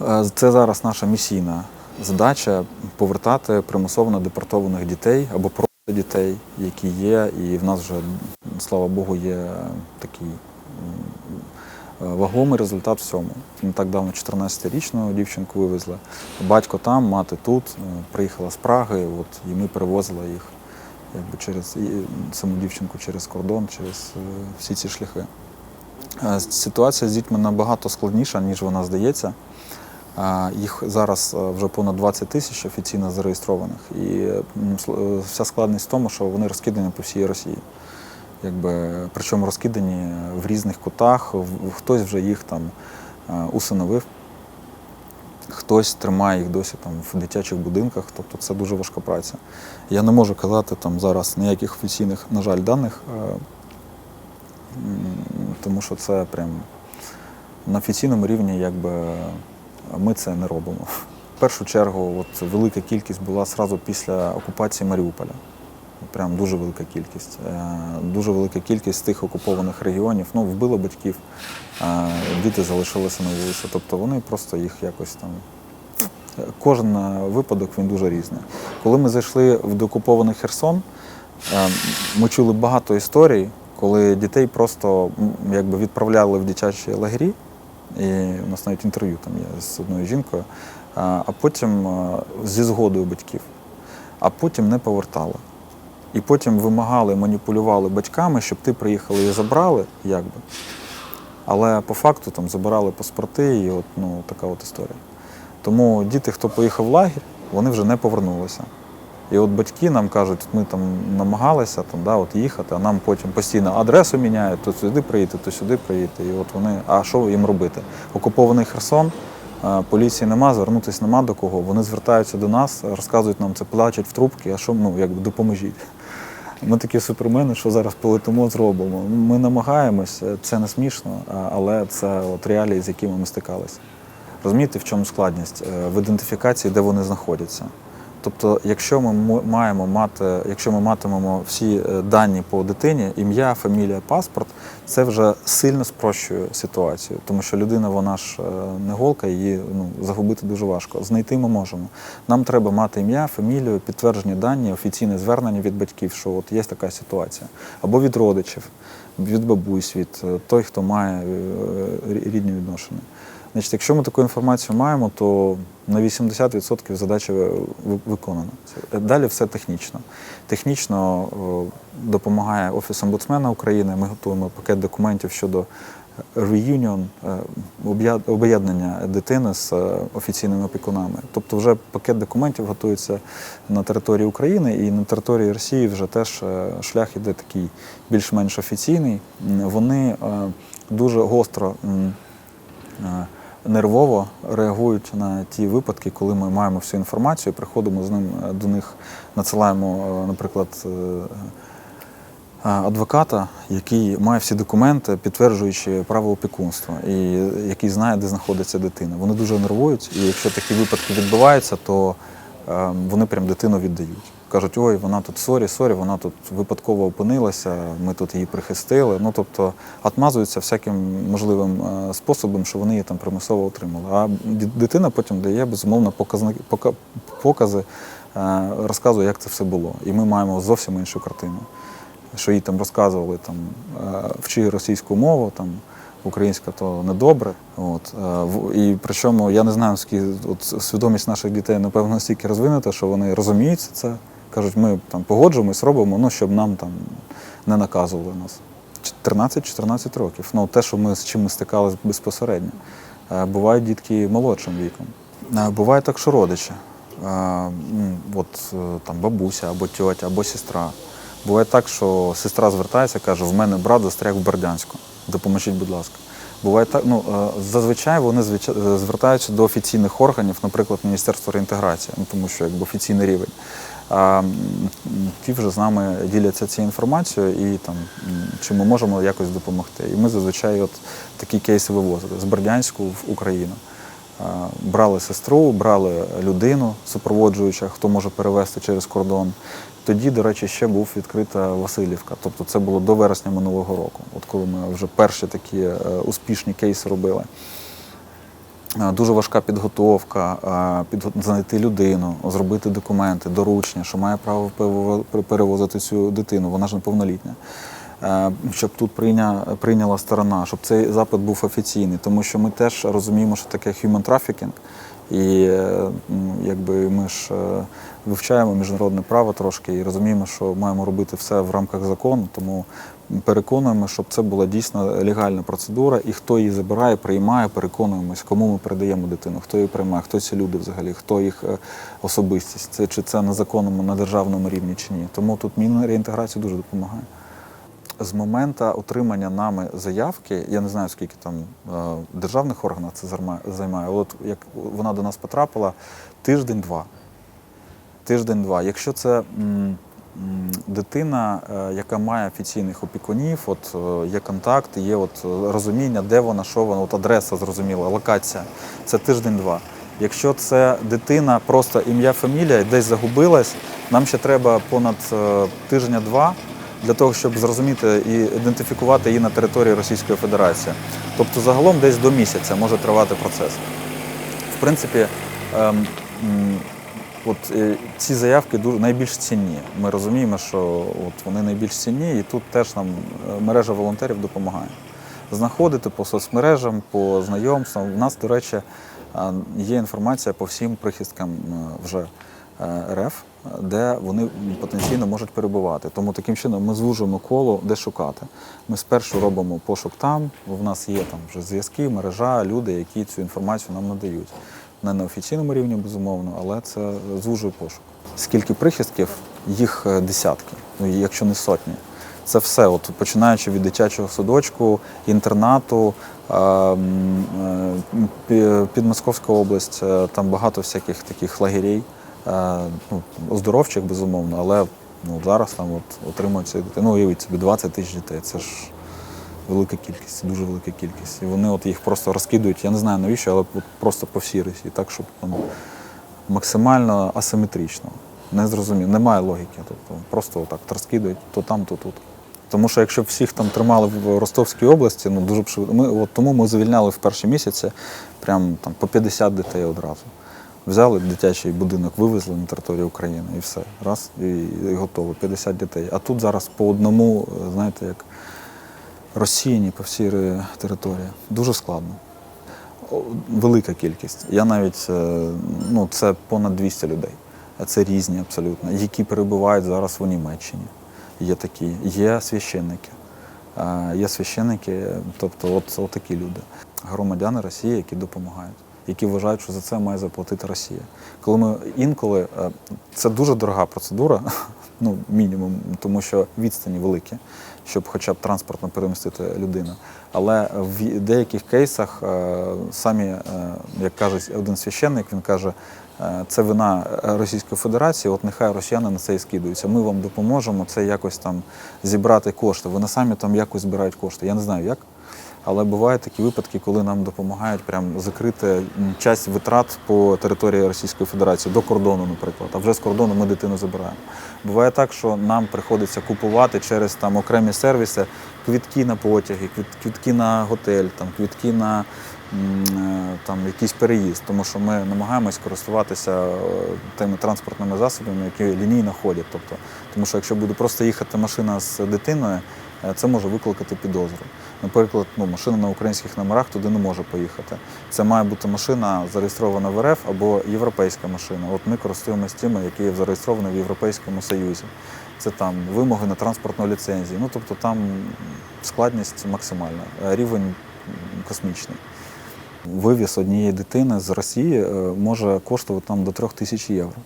Е, Це зараз наша місійна задача повертати примусово депортованих дітей або просто дітей, які є, і в нас вже, слава Богу, є такий е, вагомий результат в цьому. Не так давно 14-річну дівчинку вивезли. Батько там, мати тут, е, приїхала з Праги, от, і ми перевозили їх якби через і саму дівчинку через кордон, через всі ці шляхи. Ситуація з дітьми набагато складніша, ніж вона здається. Їх зараз е, вже понад 20 тисяч офіційно зареєстрованих. І е, вся складність в тому, що вони розкидані по всій Росії. Якби, причому розкидані в різних кутах, хтось вже їх там е, усиновив, хтось тримає їх досі там в дитячих будинках, тобто це дуже важка праця. Я не можу казати там зараз ніяких офіційних, на жаль, даних, тому що це прям на офіційному рівні якби ми це не робимо. В першу чергу, от велика кількість була одразу після окупації Маріуполя. Прям дуже велика кількість. Е, Дуже велика кількість тих окупованих регіонів. Ну, вбило батьків, е, діти залишилися на вулиці. Тобто вони просто їх якось там. Кожен е, випадок він дуже різний. Коли ми зайшли в деокупований Херсон, ми чули багато історій, коли дітей просто якби відправляли в дитячі лагері, і у нас навіть інтерв'ю там є з одною жінкою, а потім зі згодою батьків, а потім не повертали. І потім вимагали, маніпулювали батьками, щоб ти приїхали і забрали, якби. Але по факту там забирали паспорти, і от ну, така от історія. Тому діти, хто поїхав в лагерь, вони вже не повернулися. І от батьки нам кажуть, ми там намагалися там, да, от їхати, а нам потім постійно адресу міняють, то сюди приїдете, то сюди приїдете. І от вони, а що їм робити? Окупований Херсон, поліції нема, звернутися нема до кого. Вони звертаються до нас, розказують нам це, плачуть в трубки, а що ну, якби допоможіть. Ми такі супермени, що зараз полетимо, зробимо. Ми намагаємось, це не смішно, але це от реалії, з якими ми стикалися. Розумієте, в чому складність? Е, В ідентифікації, де вони знаходяться. Тобто, якщо ми маємо мати, якщо ми матимемо всі е, дані по дитині, ім'я, фамілія, паспорт, це вже сильно спрощує ситуацію, тому що людина, вона ж е, не голка, її ну, загубити дуже важко. Знайти ми можемо. Нам треба мати ім'я, фамілію, підтверджені дані, офіційне звернення від батьків, що от є така ситуація, або від родичів, від бабусь, від е, той, хто має рідні відношення. Значить, якщо ми таку інформацію маємо, то на 80% задача ви- виконана. Далі все технічно. Технічно допомагає Офіс омбудсмена України. Ми готуємо пакет документів щодо reunion, е, об'єднання дитини з е, офіційними опікунами. Тобто, вже пакет документів готується на території України і на території Росії вже теж е, шлях іде такий більш-менш офіційний. Вони е, дуже гостро. е, Нервово реагують на ті випадки, коли ми маємо всю інформацію, приходимо з ним е, до них, надсилаємо, е, наприклад, е, адвоката, який має всі документи, підтверджуючи право опікунства, і який знає, де знаходиться дитина. Вони дуже нервують, і якщо такі випадки відбуваються, то е, вони прям дитину віддають. Кажуть, ой, вона тут сорі, сорі, вона тут випадково опинилася, ми тут її прихистили. Ну тобто отмазуються всяким можливим е, способом, що вони її там примусово отримали. А дитина потім дає безумовно показники, пока- покази, е, розказує, як це все було. І ми маємо зовсім іншу картину. Що їй там розказували, там, е, вчи російську мову, там, українська то недобре. От, і причому я не знаю, наскільки от, свідомість наших дітей, напевно, настільки розвинута, що вони розуміють це. Кажуть, ми там погоджуємось, робимо, ну, щоб нам там не наказували нас. 13-14 років. Ну, те, що ми з чим ми стикалися безпосередньо. Е, Бувають дітки молодшим віком. Е, Буває так, що родичі. Е, От там бабуся або тьотя, або сестра. Буває так, що сестра звертається, каже: в мене брат застряг в Бердянську. Допоможіть, будь ласка. Буває так, ну зазвичай вони звертаються до офіційних органів, наприклад, Міністерства реінтеграції, ну тому що якби офіційний рівень. А ті вже з нами діляться цією інформацією і там чи ми можемо якось допомогти. І ми зазвичай от такі кейси вивозили з Бердянську в Україну. Брали сестру, брали людину, супроводжуюча, хто може перевезти через кордон. Тоді, до речі, ще був відкрита Васильівка. Тобто це було до вересня минулого року, от коли ми вже перші такі е, успішні кейси робили. Е, Дуже важка підготовка, е, знайти людину, зробити документи, доручення, що має право перево- перевозити цю дитину, вона ж неповнолітня. Е, Щоб тут прийня, прийняла сторона, щоб цей запит був офіційний, тому що ми теж розуміємо, що таке human trafficking, і е, якби ми ж е, вивчаємо міжнародне право трошки і розуміємо, що маємо робити все в рамках закону, тому переконуємо, щоб це була дійсно легальна процедура, і хто її забирає, приймає, переконуємось, кому ми передаємо дитину, хто її приймає, хто ці люди взагалі, хто їх е, особистість, це чи це на законному, на державному рівні чи ні. Тому тут мінна реінтеграція дуже допомагає. З моменту отримання нами заявки, я не знаю, скільки там е, державних органів це займає, от як вона до нас потрапила, тиждень-два. Тиждень-два. Якщо це дитина, е, яка має офіційних опікунів, от е, є контакт, є от розуміння, де вона, що вона, от адреса зрозуміла, локація, це тиждень-два. Якщо це дитина, просто ім'я, фамілія, десь загубилась, нам ще треба понад тижня-два для того, щоб зрозуміти і ідентифікувати її на території Російської Федерації. Тобто загалом десь до місяця може тривати процес. В принципі, ем, от е, ці заявки дуже найбільш цінні. Ми розуміємо, що от вони найбільш цінні, і тут теж нам е, мережа волонтерів допомагає. Знаходити по соцмережам, по знайомствам. У нас, до речі, е, є інформація по всім прихисткам вже РФ, де вони потенційно можуть перебувати. Тому таким чином ми звужуємо коло, де шукати. Ми спершу робимо пошук там, в нас є там вже зв'язки, мережа, люди, які цю інформацію нам надають. Не на офіційному рівні, безумовно, але це звужує пошук. Скільки прихистків? Їх е, десятки, ну якщо не сотні. Це все, от починаючи від дитячого садочку, інтернату, е, м, е, Підмосковська область, е, там багато всяких таких лагерей, ну, оздоровчих, безумовно, але ну, зараз там от, отримують ці дітей. Ну, уявіть собі, 20 тисяч дітей. Це ж велика кількість, дуже велика кількість. І вони от їх просто розкидують, я не знаю навіщо, але просто по всій Росії, так, щоб там максимально асиметрично. Не зрозумів, немає логіки. Тобто просто отак розкидають то там, то тут. Тому що якщо б всіх там тримали в Ростовській області, ну дуже б швидко. Ми от тому ми звільняли в перші місяці прям там по 50 дітей одразу. Взяли дитячий будинок, вивезли на територію України і все. Раз, і, і готово. 50 дітей. А тут зараз по одному, е, знаєте, як розсіяні по всій території. Дуже складно. Велика кількість. Я навіть е, ну, це понад 200 людей. А Це різні абсолютно, які перебувають зараз в Німеччині. Є такі, є священники. Є священники, тобто от, от такі люди. Громадяни Росії, які допомагають, які вважають, що за це має заплатити Росія. Коли ми інколи е, це дуже дорога процедура, ну мінімум, тому що відстані великі, щоб хоча б транспортно перемістити людину. Але в деяких кейсах е, самі, е, як каже один священник, він каже, це вина Російської Федерації, от нехай росіяни на це і скидуються. Ми вам допоможемо це якось там зібрати кошти. Вони самі там якось збирають кошти. Я не знаю як. Але бувають такі випадки, коли нам допомагають прям закрити часть витрат по території Російської Федерації до кордону, наприклад. А вже з кордону ми дитину забираємо. Буває так, що нам приходиться купувати через там окремі сервіси квітки на потяги, квітки на готель, там квітки на е, там якийсь переїзд, тому що ми намагаємось користуватися е, тими транспортними засобами, які лінійно ходять. Тобто, тому що якщо буде просто їхати машина з дитиною, це може викликати підозру. Наприклад, ну, машина на українських номерах туди не може поїхати. Це має бути машина зареєстрована в РФ або європейська машина. От ми користуємося тими, які зареєстровані в Європейському Союзі. Це там вимоги на транспортну ліцензію. Ну тобто там складність максимальна, е, рівень космічний. Вивіз однієї дитини з Росії е, може коштувати там до трьох тисяч євро.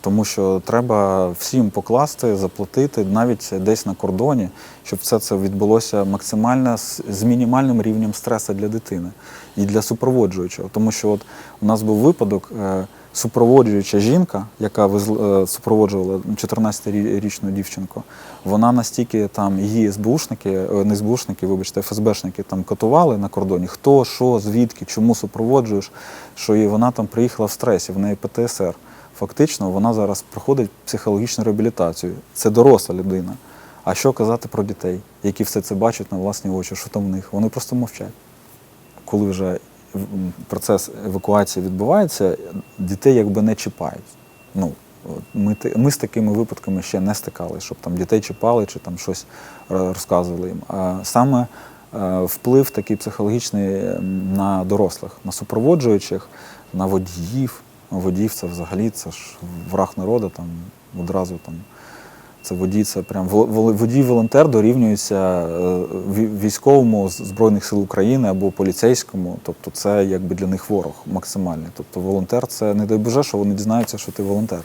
Тому що треба всім покласти, заплатити навіть десь на кордоні, щоб все це відбулося максимально з, мінімальним рівнем стресу для дитини і для супроводжуючого. Тому що от у нас був випадок, е, супроводжуюча жінка, яка е, супроводжувала 14-річну дівчинку, вона настільки там її СБУшники, е, не СБУшники, вибачте, ФСБшники там катували на кордоні, хто, що, звідки, чому супроводжуєш, що і вона там приїхала в стресі, в неї ПТСР. Фактично, вона зараз проходить психологічну реабілітацію. Це доросла людина. А що казати про дітей, які все це бачать на власні очі? Що там в них? Вони просто мовчать. Коли вже процес евакуації відбувається, дітей якби не чіпають. Ну, ми, ми з такими випадками ще не стикали, щоб там дітей чіпали чи там щось е, розказували їм. А саме е, вплив такий психологічний на дорослих, на супроводжуючих, на водіїв. Водіїв це взагалі це ж враг народу, там одразу там. Це водій, це прям вол- вол- водій-волонтер дорівнюється е, військовому Збройних сил України або поліцейському. Тобто це якби для них ворог максимальний. Тобто волонтер це не дай Боже, що вони дізнаються, що ти волонтер.